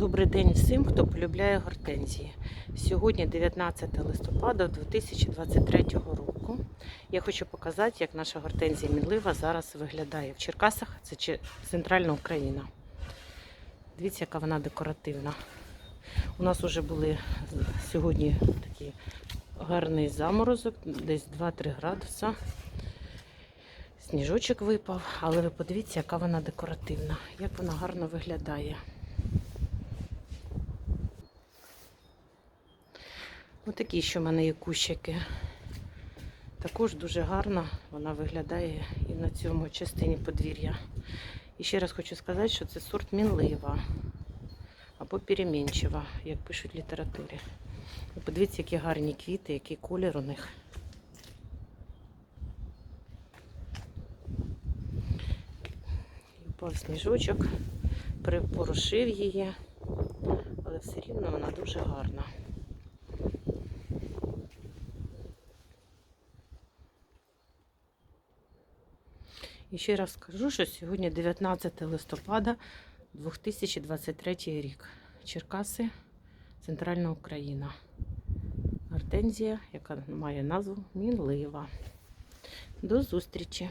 Добрий день всім, хто полюбляє гортензії. Сьогодні 19 листопада 2023 року. Я хочу показати, як наша гортензія мінлива зараз виглядає. В Черкасах це центральна Україна. Дивіться, яка вона декоративна. У нас вже були сьогодні такий гарний заморозок, десь 2-3 градуса. Сніжочок випав, але ви подивіться, яка вона декоративна, як вона гарно виглядає. Отакі ще в мене є кущики. Також дуже гарно вона виглядає і на цьому частині подвір'я. І ще раз хочу сказати, що це сорт мінлива або перемінчива, як пишуть в літературі. Ви подивіться, які гарні квіти, який колір у них. І Впав сніжочок, припорошив її, але все рівно вона дуже гарна. І ще раз скажу, що сьогодні 19 листопада 2023 рік. Черкаси, Центральна Україна. Гортензія, яка має назву Мінлива. До зустрічі!